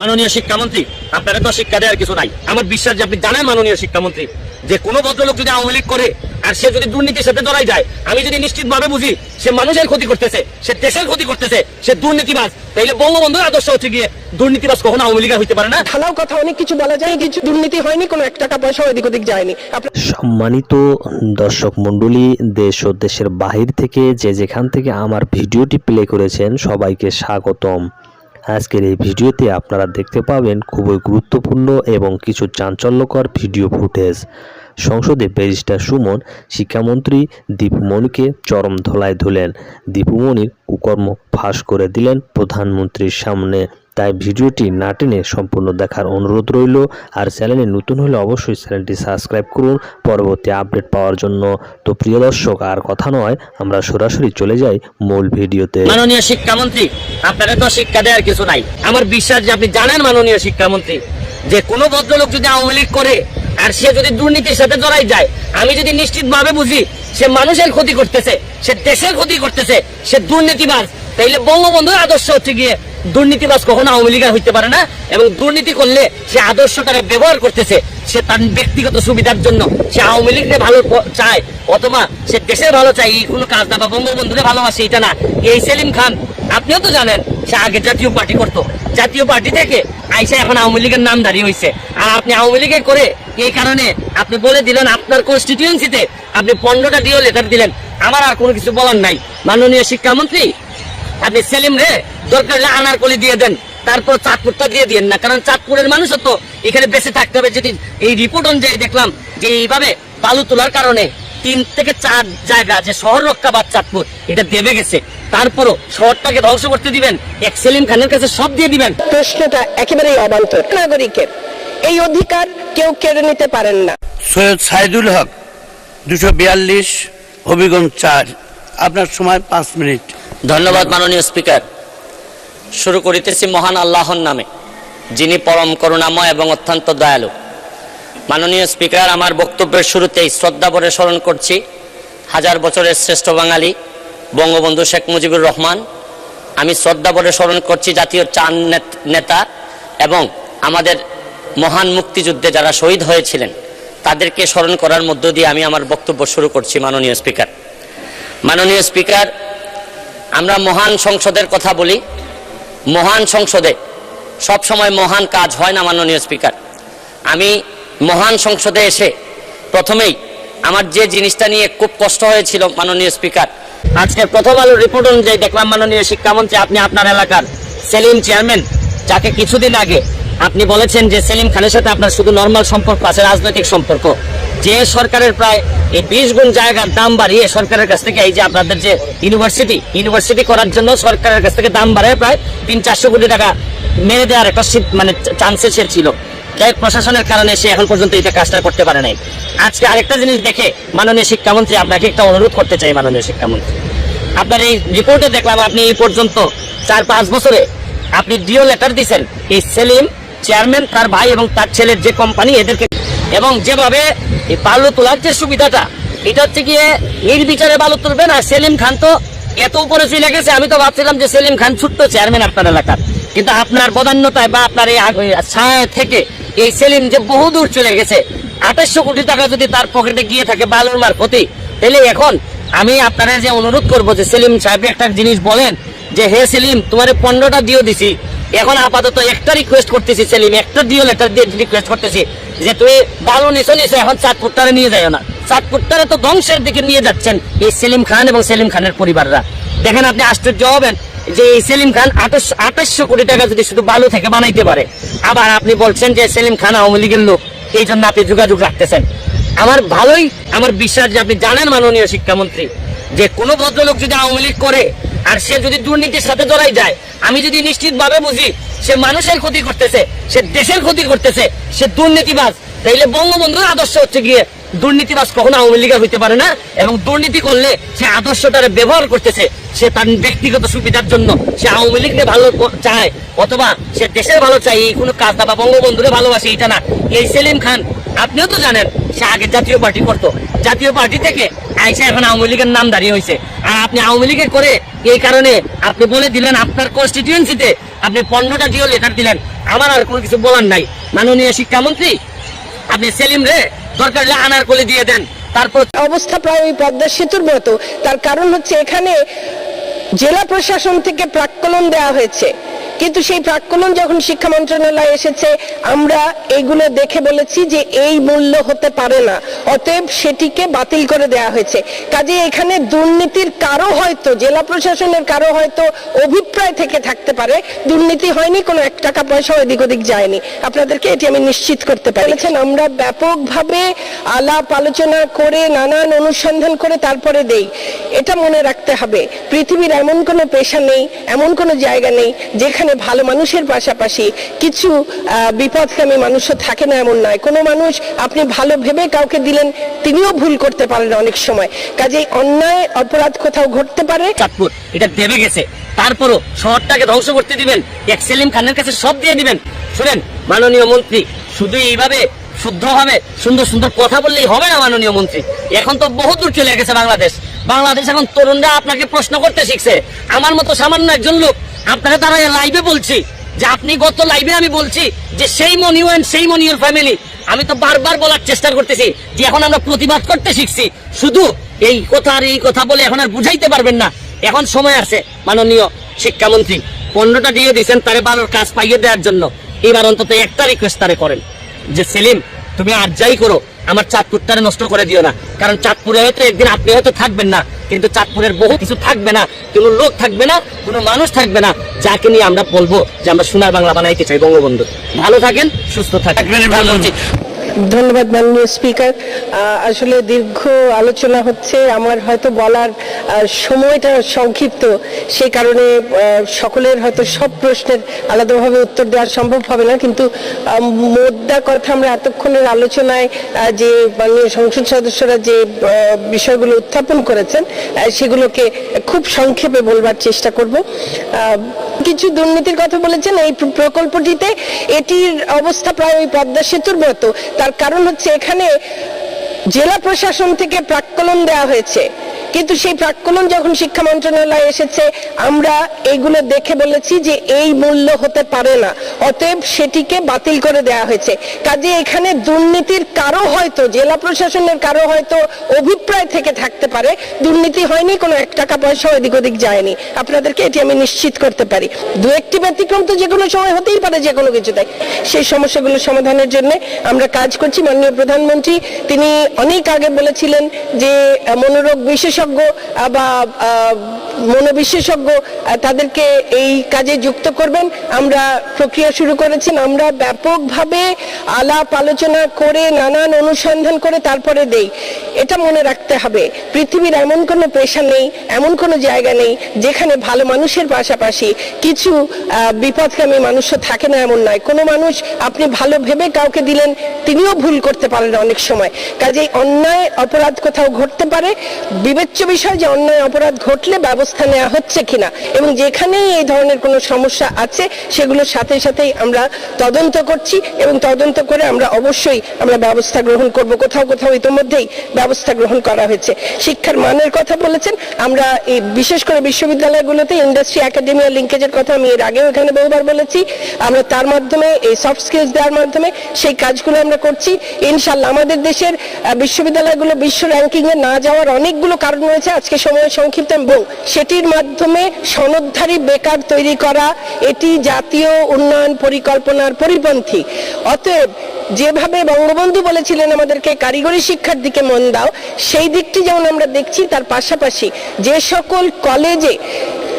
মাননীয় শিক্ষামন্ত্রী আপনারা তো শিক্ষা দেওয়ার কিছু নাই। আমার বিশ্বাস যে আপনি জানেন মাননীয় শিক্ষামন্ত্রী যে কোনো ভদ্রলোক যদি আওয়ামী লীগ করে আর সে যদি দুর্নীতির সাথে জড়াই যায় আমি যদি নিশ্চিত ভাবে বুঝি সে মানুষের ক্ষতি করতেছে সে দেশের ক্ষতি করতেছে সে দুর্নীতিবাজ তাইলে বঙ্গবন্ধুর আদর্শ হচ্ছে গিয়ে দুর্নীতিবাজ কখনো আওয়ামী লীগের হইতে পারে না? ঢালাও কথা অনেক কিছু বলা যায় কিছু দুর্নীতি হয়নি কোনো এক টাকা পয়সা এদিক ওদিক যায়নি। সম্মানিত দর্শক মণ্ডলী দেশ ও দেশের বাহির থেকে যে যেখান থেকে আমার ভিডিওটি প্লে করেছেন সবাইকে স্বাগতম। আজকের এই ভিডিওতে আপনারা দেখতে পাবেন খুবই গুরুত্বপূর্ণ এবং কিছু চাঞ্চল্যকর ভিডিও ফুটেজ। সংসদে ব্যারিস্টার সুমন, শিক্ষামন্ত্রী দীপমণিকে চরম ধলায় ধুলেন। দীপমণির কুকর্ম ফাঁস করে দিলেন প্রধানমন্ত্রীর সামনে। তাই ভিডিওটি না টেনে সম্পূর্ণ দেখার অনুরোধ রইল, আর চ্যানেলে নতুন হলে অবশ্যই চ্যানেলটি সাবস্ক্রাইব করুন পরবর্তী আপডেট পাওয়ার জন্য। তো প্রিয় দর্শক, আর কথা নয়, আমরা সরাসরি চলে যাই মূল ভিডিওতে। মাননীয় শিক্ষামন্ত্রী আপনারা তো শিক্ষা দেওয়ার কিছু নাই। আমার বিশ্বাস যে আপনি জানেন মাননীয় শিক্ষামন্ত্রী, যে কোনো ভদ্রলোক যদি আওয়ামী লীগ করে, আর সে যদি দুর্নীতির সাথে জড়াই যায়, আমি যদি নিশ্চিত ভাবে বুঝি, সে মানুষের ক্ষতি করতেছে, সে দেশের ক্ষতি করতেছে, সে দুর্নীতিবাজ, তাইলে বঙ্গবন্ধুর আদর্শ হচ্ছে গিয়ে দুর্নীতিবাজ কখনো আওয়ামী লীগের হইতে পারে না, এবং দুর্নীতি করলে সে আদর্শটাকে ব্যবহার করতেছে, সে তার ব্যক্তিগত সুবিধার জন্য। সে আওয়ামী লীগকে ভালো চায়, অথবা সে দেশের ভালো চায়, এই কোনো কাজ না বা বঙ্গবন্ধুকে ভালোবাসে, এটা না। এই সেলিম খান, আপনিও তো জানেন, সে আগে জাতীয় পার্টি করতো। জাতীয় পার্টি থেকে আইসা এখন আওয়ামী লীগের নাম দাঁড়িয়ে হয়েছে আর আপনি আওয়ামী লীগের করে এই কারণে আপনি বলে দিলেন, আপনার কনস্টিটিউয়েন্সিতে আপনি পনেরোটা ডিও লেটার দিলেন। আমার আর কোনো কিছু বলার নাই। মাননীয় শিক্ষামন্ত্রী আপনি সেলিম রে দরকার হলে আনারকলি দিয়ে দেন। তারপর চাঁদপুরটা দিয়ে দিয়েন না কারণ চাঁদপুরের মানুষও তো এখানে বেঁচে থাকতে হবে। যদি এই রিপোর্ট অনুযায়ী দেখলাম যে এইভাবে বালু তোলার কারণে তিন থেকে চার জায়গা যে শহর রক্ষা বা চাঁদপুর এটা দেবে গেছে। তারপরও শহরটাকে ধ্বংস করতে দিবেন এক সেলিম খানের কাছে সব দিয়ে দিবেন। প্রশ্নটা একেবারেই অবান্তর। নাগরিকের এই অধিকার কেউ কেড়ে নিতে পারেন না। সৈয়দ সাইদুল হক দুশো বিয়াল্লিশ হবিগঞ্জ চার। আপনার সময় পাঁচ মিনিট। ধন্যবাদ মাননীয় স্পিকার। শুরু করিতেছি মহান আল্লাহর নামে, যিনি পরম করুণাময় এবং অত্যন্ত দয়ালু। মাননীয় স্পিকার, আমার বক্তব্যের শুরুতেই শ্রদ্ধা ভরে স্মরণ করছি হাজার বছরের শ্রেষ্ঠ বাঙালি, বঙ্গবন্ধু শেখ মুজিবুর রহমান। আমি শ্রদ্ধা ভরে স্মরণ করছি জাতীয় চান নেত- এবং আমাদের মহান মুক্তিযুদ্ধে যারা শহীদ হয়েছিলেন, তাদেরকে স্মরণ করার মধ্য দিয়ে আমি আমার বক্তব্য শুরু করছি মাননীয় স্পিকার। মাননীয় স্পিকার আমরা মহান সংসদের কথা বলি। মহান সংসদে সব সময় মহান কাজ হয় না, মাননীয় স্পিকার। আমি মহান সংসদে এসে প্রথমেই আমার যে জিনিসটা নিয়ে খুব কষ্ট হয়েছিল, মাননীয় স্পিকার, আজকে প্রথম আলোর রিপোর্ট অনুযায়ী দেখলাম, মাননীয় শিক্ষামন্ত্রী, আপনি আপনার এলাকার সেলিম চেয়ারম্যান, যাকে কিছুদিন আগে আপনি বলেছেন যে সেলিম খানের সাথে আপনার শুধু নর্মাল সম্পর্ক আছে, রাজনৈতিক সম্পর্ক। যে সরকারের প্রায় এই বিশ গুণ জায়গার দাম বাড়িয়ে সরকারের কাছ থেকে এই যে আপনাদের যে ইউনিভার্সিটি ইউনিভার্সিটি করার জন্য সরকারের কাছ থেকে দাম বাড়ায় প্রায় তিন চারশো কোটি টাকা মেরে দেওয়ার একটা মানে চান্সেস ছিল। তাই প্রশাসনের কারণে সে এখন পর্যন্ত এটা কাজটা করতে পারে নাই। আজকে আরেকটা জিনিস দেখে মাননীয় শিক্ষামন্ত্রী আপনাকে একটা অনুরোধ করতে চাই মাননীয় শিক্ষামন্ত্রী। আপনার এই রিপোর্টে দেখলাম আপনি এই পর্যন্ত চার পাঁচ বছরে আপনি ডিও লেটার দিয়েছেন এই সেলিম চেয়ারম্যান তার ভাই এবং তার ছেলের যে কোম্পানি এদেরকে এবং যেভাবে এই বালু তোলার যে সুবিধাটা, এটা হচ্ছে গিয়ে নির্বিচারে বালু তুলবেন আর সেলিম খান তো এত উপরে চলে গেছে, আমি তো ভাবছিলাম যে সেলিম খান ছোট্ট চেয়ারম্যান আপনার এলাকার। কিন্তু আপনার বদান্যতায় বা আপনার এই ছায়া থেকে এই সেলিম যে বহুদূর চলে গেছে, আঠাশশো কোটি টাকা যদি তার পকেটে গিয়ে থাকে বালুর মারফতি, তাহলে এখন আমি আপনারা যে অনুরোধ করব যে সেলিম সাহেব একটা জিনিস বলেন, যে হে সেলিম, তোমার পনেরোটা দিও দিছি এখন আপাতত একটা রিকোয়েস্ট করতেছি, সেলিম, একটা দিও লেটার দিয়ে রিকোয়েস্ট করতেছি, যে তুমি বালু নিছো নিছো এখন চাঁদপুরটারে নিয়ে যাও না। চাঁদপুরটারে তো ধ্বংসের দিকে নিয়ে যাচ্ছেন এই সেলিম খান এবং সেলিম খানের পরিবাররা। দেখেন আপনি আশ্চর্য হবেন যে এই সেলিম খান আঠাশ, আঠাশশো কোটি টাকা যদি শুধু বালু থেকে বানাইতে পারে, আবার আপনি বলছেন যে সেলিম খান আওয়ামী লীগের লোক, এই জন্য আপনি যোগাযোগ রাখতেছেন। আমার ভালোই, আমার বিশ্বাস যে আপনি জানেন মাননীয় শিক্ষামন্ত্রী, যে কোনো ভদ্রলোক যদি আওয়ামী লীগ করে আর সে যদি দুর্নীতির সাথে জড়াই যায়, আমি যদি নিশ্চিত ভাবে বুঝি সে মানুষের ক্ষতি করতেছে, সে দেশের ক্ষতি করতেছে, সে দুর্নীতিবাজ, তাইলে বঙ্গবন্ধুর আদর্শ হচ্ছে গিয়ে দুর্নীতিবাজ কখনো আওয়ামী লীগের হইতে পারে না, এবং দুর্নীতি করলে সে আদর্শটারে ব্যবহার করতেছে, সে তার ব্যক্তিগত সুবিধার জন্য, সে আওয়ামী লীগকে ভালো চায়, অথবা সে দেশের ভালো চায়, এই কোনো কাজ না বা বঙ্গবন্ধুরে ভালোবাসে এটা না। এই সেলিম খান, আপনিও তো জানেন, সে আগে জাতীয় পার্টি করতো। জাতীয় পার্টি থেকে আইসা এখন আওয়ামী লীগের নাম দাঁড়িয়ে হয়েছে আর আপনি আওয়ামী লীগের করে এই কারণে আপনি বলে দিলেন আপনার কনস্টিটিউয়েন্সিতে আপনি পনেরোটা ডিও লেটার দিলেন। আমার আর কোনো কিছু বলার নাই। মাননীয় শিক্ষামন্ত্রী, আপনি সেলিম রে, দরকার হলে আনার কোলে দিয়ে দেন। তারপর অবস্থা প্রায় ওই পদ্মা সেতুর মতো। তার কারণ হচ্ছে এখানে জেলা প্রশাসন থেকে প্রাক্কলন দেওয়া হয়েছে। কিন্তু সেই প্রাক্কলন যখন শিক্ষা মন্ত্রণালয়ে এসেছে, আমরা এগুলো দেখে বলেছি যে এই মূল্য হতে পারে না। অতএব সেটিকে বাতিল করে দেওয়া হয়েছে। কাজে এখানে দুর্নীতির কারও হয়তো, জেলা প্রশাসনের কারও হয়তো অভিপ্রায় থেকে থাকতে পারে। দুর্নীতি হয়নি, কোনো এক টাকা পয়সা এদিক ওদিক যায়নি। আপনাদেরকে এটি আমি নিশ্চিত করতে পেরেছেন আমরা ব্যাপকভাবে আলাপ আলোচনা করে, নানান অনুসন্ধান করে তারপরে দেই। এটা মনে রাখতে হবে, পৃথিবীর এমন কোনো পেশা নেই, এমন কোনো জায়গা নেই, যেখানে ভালো মানুষের পাশাপাশি কিছু বিপদকামী মানুষও থাকে না এমন নয়। কোনো মানুষ আপনি ভালো ভেবে কাউকে দিলেন, তিনিও ভুল করতে পারেন অনেক সময়। কাজেই অন্যায়, অপরাধ কোথাও ঘটতে পারে। চাঁদপুর, এটা দেবে গেছে। তারপরও শহরটাকে ধ্বংস করতে দিবেন। এক সেলিম খানের কাছে সব দিয়ে দিবেন। শুনেন, মাননীয় মন্ত্রী, শুধু এইভাবে শুদ্ধ হবে, সুন্দর সুন্দর কথা বললেই হবে না মাননীয় মন্ত্রী। এখন তো বহু দূর চলে গেছে বাংলাদেশ। বাংলাদেশ এখন তরুণরা আপনাকে প্রশ্ন করতে শিখছে। আমার মতো সামান্য একজন লোক আপনাকে তারা লাইভে বলছি যে আপনি গত লাইভে আমি বলছি যে সেই মনিউ অ্যান্ড সেই মনিউর ফ্যামিলি আমি তো বারবার বলার চেষ্টা করতেছি যে এখন আমরা প্রতিবাদ করতে শিখছি। শুধু এই কথা আর এই কথা বলে এখন আর বুঝাইতে পারবেন না। এখন সময় আছে, মাননীয় শিক্ষামন্ত্রী পনেরোটা দিয়ে দিয়েছেন তারে বারোর কাজ পাইয়ে দেওয়ার জন্য। এবার অন্তত একটা রিকোয়েস্ট তারে করেন যে, সেলিম, তুমি আর যাই করো আমার চাঁদপুরটারে নষ্ট করে দিও না। কারণ চাঁদপুরে হয়তো একদিন আপনি হয়তো থাকবেন না কিন্তু চাঁদপুরের বহু কিছু থাকবে না কোনো লোক থাকবে না কোনো মানুষ থাকবে না যাকে নিয়ে আমরা বলব যে আমরা সোনার বাংলা বানাইতে চাই বঙ্গবন্ধু। ভালো থাকেন সুস্থ থাকেন। ধন্যবাদ মাননীয় স্পিকার। আসলে দীর্ঘ আলোচনা হচ্ছে, আমার হয়তো বলার সময়টা সংক্ষিপ্ত সেই কারণে সকলের হয়তো সব প্রশ্নের আলাদাভাবে উত্তর দেওয়া সম্ভব হবে না, কিন্তু মোদ্দা কথা আমরা এতক্ষণের আলোচনায় যে মাননীয় সংসদ সদস্যরা যে বিষয়গুলো উত্থাপন করেছেন সেগুলোকে খুব সংক্ষেপে বলবার চেষ্টা করব। কিছু দুর্নীতির কথা বলেছেন এই প্রকল্পটিতে এটির অবস্থা প্রায় ওই পদ্মা সেতুর মতো। তার কারণ হচ্ছে এখানে জেলা প্রশাসন থেকে প্রাক্কলন দেওয়া হয়েছে। কিন্তু সেই প্রাক্কলন যখন শিক্ষা মন্ত্রণালয়ে এসেছে, আমরা এইগুলো দেখে বলেছি যে এই মূল্য হতে পারে না। অতএব সেটিকে বাতিল করে দেওয়া হয়েছে। কাজে এখানে দুর্নীতির কারও হয়তো, জেলা প্রশাসনের কারও হয়তো অভিপ্রায় থেকে থাকতে পারে। দুর্নীতি হয়নি, কোনো এক টাকা পয়সা এদিক ওদিক যায়নি। আপনাদেরকে এটি আমি নিশ্চিত করতে পারি। দু একটি ব্যতিক্রম তো যে কোনো সময় হতেই পারে যে কোনো কিছু কিছুতে সেই সমস্যাগুলো সমাধানের জন্য আমরা কাজ করছি। মাননীয় প্রধানমন্ত্রী, তিনি অনেক আগে বলেছিলেন যে মনোরোগ মনোরোগ বিশেষজ্ঞ বা মনোবিশেষজ্ঞ তাদেরকে এই কাজে যুক্ত করবেন। আমরা প্রক্রিয়া শুরু করেছেন আমরা ব্যাপকভাবে আলাপ আলোচনা করে, নানান অনুসন্ধান করে তারপরে দেই। এটা মনে রাখতে হবে, পৃথিবীর এমন কোনো পেশা নেই, এমন কোনো জায়গা নেই, যেখানে ভালো মানুষের পাশাপাশি কিছু বিপদকামী মানুষও থাকে না এমন নয়। কোনো মানুষ আপনি ভালো ভেবে কাউকে দিলেন, তিনিও ভুল করতে পারেন অনেক সময়। কাজেই অন্যায় অপরাধ কোথাও ঘটতে পারে। বিবেচ্য বিষয় যে অন্যায় অপরাধ ঘটলে ব্যবস্থা নেওয়া হচ্ছে কিনা এবং যেখানেই এই ধরনের কোনো সমস্যা আছে, সেগুলোর সাথে সাথেই আমরা তদন্ত করছি এবং তদন্ত করে আমরা অবশ্যই আমরা ব্যবস্থা গ্রহণ করব। কোথাও কোথাও ইতিমধ্যেই ব্যবস্থা গ্রহণ করা হয়েছে। শিক্ষার মানের কথা বলেছেন। আমরা এই বিশেষ করে বিশ্ববিদ্যালয়গুলোতে ইন্ডাস্ট্রি একাডেমিয়া লিঙ্কেজের কথা আমি এর আগেও এখানে বহুবার বলেছি। আমরা তার মাধ্যমে, এই সফট স্কিলস দেওয়ার মাধ্যমে সেই কাজগুলো আমরা করছি। ইনশাল্লাহ আমাদের দেশের বিশ্ববিদ্যালয়গুলো বিশ্ব র্যাঙ্কিং এ না যাওয়ার অনেকগুলো কারণ রয়েছে। আজকে সময় সংক্ষিপ্ত এবং সেটির মাধ্যমে সনদধারী বেকার তৈরি করা, এটি জাতীয় উন্নয়ন পরিকল্পনার পরিপন্থী। অতএব, যেভাবে বঙ্গবন্ধু বলেছিলেন আমাদেরকে কারিগরি শিক্ষার দিকে মন দাও, সেই দিকটি যেমন আমরা দেখছি, তার পাশাপাশি যে সকল কলেজে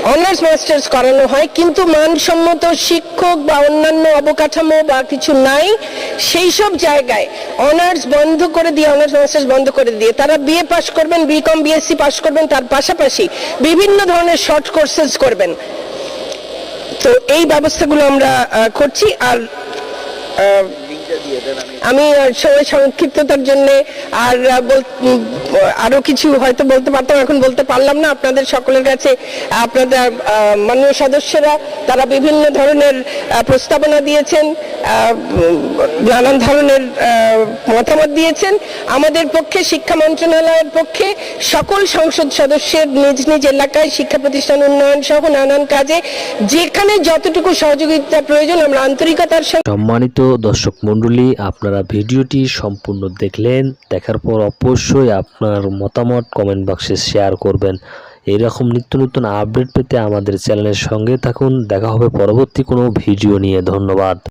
অনার্স মাস্টার্স করানো হয়, কিন্তু মানসম্মত শিক্ষক বা অন্যান্য অবকাঠামো বা কিছু নাই, সেই সব জায়গায় অনার্স বন্ধ করে দিয়ে অনার্স মাস্টার্স বন্ধ করে দিয়ে, তারা বিএ পাস করবেন বিকম বিএসসি পাস করবেন, তার পাশাপাশি বিভিন্ন ধরনের শর্ট কোর্সেস করবেন। তো এই ব্যবস্থাগুলো আমরা করছি, আর আমি সবাই সংক্ষিপ্ততার জন্য আর আরও কিছু হয়তো বলতে পারতাম, এখন বলতে পারলাম না। আপনাদের সকলের কাছে, আপনাদের মাননীয় সদস্যরা, তারা বিভিন্ন ধরনের প্রস্তাবনা দিয়েছেন। নানান ধরনের মতামত দিয়েছেন। আমাদের পক্ষে, শিক্ষা মন্ত্রণালয়ের পক্ষে সকল সংসদ সদস্যের নিজ নিজ এলাকায় শিক্ষা প্রতিষ্ঠান উন্নয়ন সহ নানান কাজে যেখানে যতটুকু সহযোগিতা প্রয়োজন, আমরা আন্তরিকতার সঙ্গে সম্মানিত দর্শক মণ্ডলী, আপনারা ভিডিওটি সম্পূর্ণ দেখলেন। দেখার পর অবশ্যই আপনার মতামত কমেন্ট বক্সে শেয়ার করবেন। এইরকম নিত্য নতুন আপডেট পেতে আমাদের চ্যানেলের সঙ্গে থাকুন। দেখা হবে পরবর্তী কোনো ভিডিও নিয়ে। ধন্যবাদ।